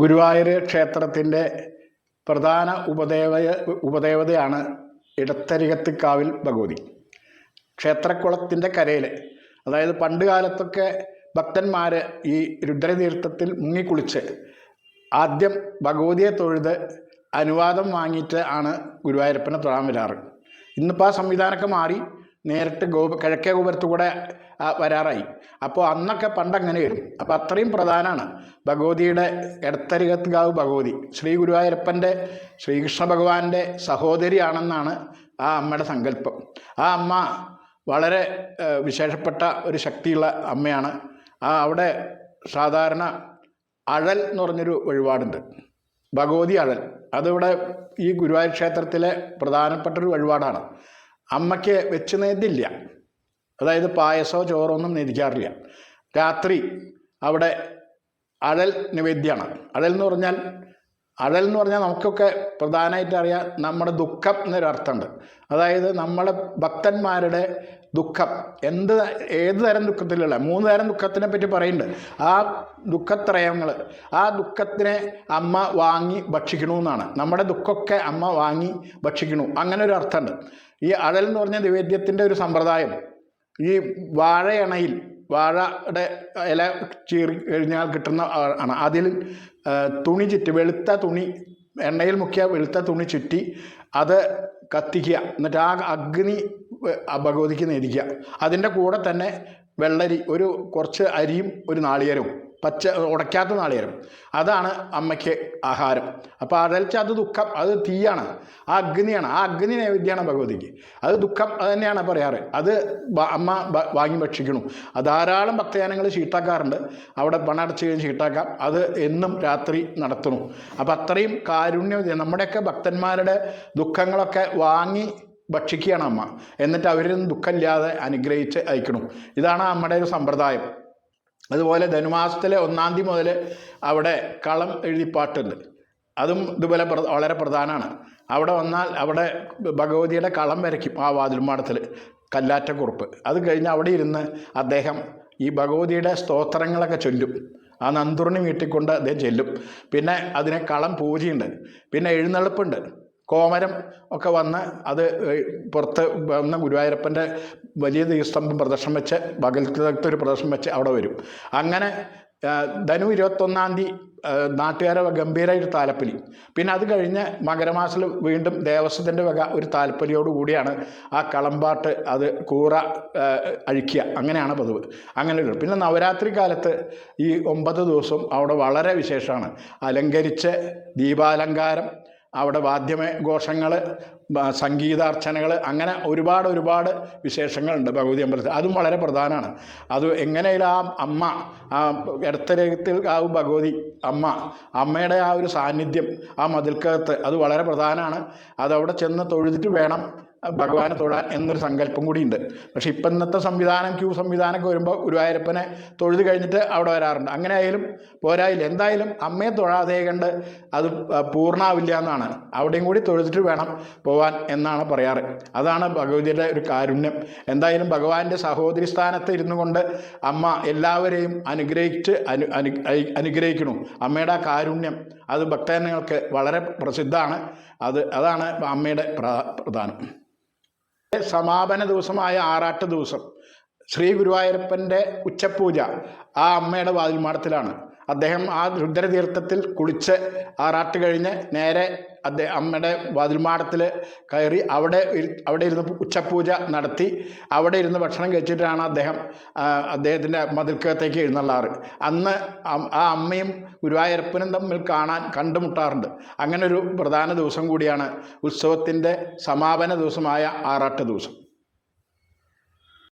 ഗുരുവായൂർ ക്ഷേത്രത്തിന്റെ പ്രധാന ഉപദേവ ഉപദേവതയാണ് ഇടത്തരികത്തിക്കാവിൽ ഭഗവതി. ക്ഷേത്രക്കുളത്തിന്റെ കരയിൽ അതായത് പണ്ട് കാലത്തൊക്കെ ഭക്തന്മാർ ഈ രുദ്രതീർത്ഥത്തിൽ മുങ്ങിക്കുളിച്ച് ആദ്യം ഭഗവതിയെ തൊഴുത് അനുവാദം വാങ്ങിയിട്ട് ആണ് ഗുരുവായൂരപ്പനെ തൊഴാൻ വരാറ്. ഇന്നിപ്പോൾ ആ സംവിധാനമൊക്കെ മാറി. നേരിട്ട് ഗോപ കിഴക്കേ ഗോപുരത്തു കൂടെ വരാറായി. അപ്പോൾ അന്നൊക്കെ പണ്ട് അങ്ങനെ വരും. അപ്പോൾ അത്രയും പ്രധാനമാണ് ഭഗവതിയുടെ എടത്തരികത്തുകാവ് ഭഗവതി. ശ്രീ ഗുരുവായൂരപ്പന്റെ ശ്രീകൃഷ്ണ ഭഗവാന്റെ സഹോദരിയാണെന്നാണ് ആ അമ്മയുടെ സങ്കല്പം. ആ അമ്മ വളരെ വിശേഷപ്പെട്ട ഒരു ശക്തിയുള്ള അമ്മയാണ്. ആ അവിടെ സാധാരണ അഴൽ എന്ന് പറഞ്ഞൊരു വഴിപാടുണ്ട്. ഭഗവതി അഴൽ. അതിവിടെ ഈ ഗുരുവായൂർ ക്ഷേത്രത്തിലെ പ്രധാനപ്പെട്ട ഒരു വഴിപാടാണ്. അമ്മയ്ക്ക് വെച്ച് നേതില്ല അതായത് പായസോ ചോറോ ഒന്നും നേദിക്കാറില്ല രാത്രി അവിടെ അഴൽ നിവേദ്യമാണ് അഴൽ എന്ന് പറഞ്ഞാൽ അഴൽ എന്ന് പറഞ്ഞാൽ നമുക്കൊക്കെ പ്രധാനമായിട്ട് അറിയാം നമ്മുടെ ദുഃഖം എന്നൊരു അർത്ഥമുണ്ട് അതായത് നമ്മുടെ ഭക്തന്മാരുടെ ദുഃഖം. എന്ത് ഏത് തരം ദുഃഖത്തിലുള്ള മൂന്ന് തരം ദുഃഖത്തിനെ പറ്റി പറയുന്നുണ്ട്. ആ ദുഃഖത്രയങ്ങൾ ആ ദുഃഖത്തിനെ അമ്മ വാങ്ങി ഭക്ഷിക്കണമെന്നാണ് നമ്മുടെ ദുഃഖമൊക്കെ അമ്മ വാങ്ങി ഭക്ഷിക്കണു. അങ്ങനെ ഒരു അർത്ഥമുണ്ട്. ഈ അഴൽ എന്ന് പറഞ്ഞ നിവേദ്യത്തിന്റെ ഒരു സമ്പ്രദായം ഈ വാഴയണയിൽ വാഴയുടെ ഇല ചീറി കഴിഞ്ഞാൽ കിട്ടുന്ന ആണ്. അതിൽ തുണി ചുറ്റി വെളുത്ത തുണി എണ്ണയിൽ മുക്കിയ വെളുത്ത തുണി ചുറ്റി അത് കത്തിക്കുക. എന്നിട്ട് ആ അഗ്നി ഭഗവതിക്ക് നേദിക്കുക. അതിന്റെ കൂടെ തന്നെ വെള്ളരി ഒരു കുറച്ച് അരിയും ഒരു നാളികേരവും. പച്ച ഉടയ്ക്കാത്ത നാളികേരം. അതാണ് അമ്മയ്ക്ക് ആഹാരം. അപ്പോൾ അടൽച്ച അത് ദുഃഖം അത് തീയാണ് ആ അഗ്നിയാണ് ആ അഗ്നി നൈവേദ്യമാണ് ഭഗവതിക്ക്. അത് ദുഃഖം അത് തന്നെയാണ് പറയാറ്. അത് അമ്മ വാങ്ങി ഭക്ഷിക്കണു. ധാരാളം ഭക്തജാനങ്ങൾ ചീട്ടാക്കാറുണ്ട് അവിടെ പണടച്ച് കഴിഞ്ഞ് ചീട്ടാക്കാം അത് എന്നും രാത്രി നടത്തണു അപ്പോൾ അത്രയും കാരുണ്യം നമ്മുടെയൊക്കെ ഭക്തന്മാരുടെ ദുഃഖങ്ങളൊക്കെ വാങ്ങി ഭക്ഷിക്കുകയാണ് അമ്മ. എന്നിട്ട് അവരിൽ നിന്ന് ദുഃഖമില്ലാതെ അനുഗ്രഹിച്ച് അയക്കണം. ഇതാണ് അമ്മയുടെ ഒരു സമ്പ്രദായം. അതുപോലെ ധനുമാസത്തിലെ ഒന്നാം തീയതി മുതൽ അവിടെ കളം എഴുതിപ്പാട്ടുണ്ട് അതും ഇതുപോലെ വളരെ പ്രധാനമാണ് അവിടെ വന്നാൽ അവിടെ ഭഗവതിയുടെ കളം വരയ്ക്കും ആ വാതിൽമാടത്തിൽ കല്ലാറ്റക്കുറുപ്പ്. അത് കഴിഞ്ഞ് അവിടെ ഇരുന്ന് അദ്ദേഹം ഈ ഭഗവതിയുടെ സ്തോത്രങ്ങളൊക്കെ ചൊല്ലും. ആ നന്ദുറിനെ വീട്ടിക്കൊണ്ട് അദ്ദേഹം ചെല്ലും. പിന്നെ അതിനെ കളം പൂജയുണ്ട്. പിന്നെ എഴുന്നള്ളിപ്പുണ്ട്. കോമരം ഒക്കെ വന്ന് അത് പുറത്ത് വന്ന ഗുരുവായൂരപ്പന്റെ വലിയ തീസ്തംഭം പ്രദർശനം വെച്ച് ഒരു പ്രദർശനം വെച്ച് അവിടെ വരും. അങ്ങനെ ധനു ഇരുപത്തൊന്നാം തീയതി നാട്ടുകാരെ ഗംഭീരമായൊരു താലപ്പൊലി. പിന്നെ അത് കഴിഞ്ഞ് മകരമാസത്തിൽ വീണ്ടും ദേവസ്വത്തിന്റെ വക ഒരു താലപ്പൊലിയോട് കൂടിയാണ് ആ കളമ്പാട്ട് അത് കൂറ അഴിക്കുക. അങ്ങനെയാണ് പതിവ്. അങ്ങനെ ഒരു പിന്നെ നവരാത്രി കാലത്ത് ഈ ഒമ്പത് ദിവസം അവിടെ വളരെ വിശേഷമാണ്. അലങ്കരിച്ച് ദീപാലങ്കാരം അവിടെ വാദ്യമേ ഘോഷങ്ങൾ സംഗീതാർച്ചനകൾ അങ്ങനെ ഒരുപാട് ഒരുപാട് വിശേഷങ്ങളുണ്ട് ഭഗവതി അമ്പലത്തിൽ. അതും വളരെ പ്രധാനമാണ്. അത് എങ്ങനെയാലും ആ അമ്മ ആ ഇടത്തരത്തിൽ ആ ഭഗവതി അമ്മ അമ്മയുടെ ആ ഒരു സാന്നിധ്യം ആ മതിൽക്കകത്ത് അത് വളരെ പ്രധാനമാണ്. അതവിടെ ചെന്ന് തൊഴുതിട്ട് വേണം ഭഗവാനെ തൊഴാൻ എന്നൊരു സങ്കല്പം കൂടിയുണ്ട്. പക്ഷെ ഇപ്പം ഇന്നത്തെ സംവിധാനം ക്യൂ സംവിധാനമൊക്കെ വരുമ്പോൾ ഗുരുവായൂരപ്പനെ തൊഴുത് കഴിഞ്ഞിട്ട് അവിടെ വരാറുണ്ട്. അങ്ങനെ ആയാലും പോരായില്ല. എന്തായാലും അമ്മയെ തൊഴാതെ കണ്ട് അത് പൂർണാവില്ല എന്നാണ്. അവിടെയും കൂടി തൊഴുതിട്ട് വേണം പോവാൻ എന്നാണ് പറയാറ്. അതാണ് ഭഗവതിയുടെ ഒരു കാരുണ്യം. എന്തായാലും ഭഗവാന്റെ സഹോദരി സ്ഥാനത്ത് ഇരുന്നു കൊണ്ട് അമ്മ എല്ലാവരെയും അനുഗ്രഹിച്ച് അനു അനുഗ്രഹിക്കണു അമ്മയുടെ കാരുണ്യം അത് ഭക്തജനങ്ങൾക്ക് വളരെ പ്രസിദ്ധമാണ്. അത് അതാണ് അമ്മയുടെ പ്ര- പ്രധാനം. സമാപന ദിവസമായ ആറാട്ട് ദിവസം ശ്രീ ഗുരുവായൂരപ്പന്റെ ഉച്ചപൂജ ആ അമ്മയുടെ വാതിൽമാടത്തിലാണ്. അദ്ദേഹം ആ രുദ്രതീർത്ഥത്തിൽ കുളിച്ച് ആറാട്ട് കഴിഞ്ഞ് നേരെ അദ്ദേഹം അമ്മയുടെ വാതിൽമാടത്തിൽ കയറി അവിടെ അവിടെ ഇരുന്ന് ഉച്ചപൂജ നടത്തി. അവിടെ ഇരുന്ന് ഭക്ഷണം കഴിച്ചിട്ടാണ് അദ്ദേഹം അദ്ദേഹത്തിന്റെ മതിൽക്കകത്തേക്ക് എഴുന്നള്ളാറ്. അന്ന് ആ അമ്മയും ഗുരുവായൂരപ്പനും തമ്മിൽ കാണാൻ കണ്ടുമുട്ടാറുണ്ട്. അങ്ങനെ ഒരു പ്രധാന ദിവസം കൂടിയാണ് ഉത്സവത്തിന്റെ സമാപന ദിവസമായ ആറാട്ട് ദിവസം.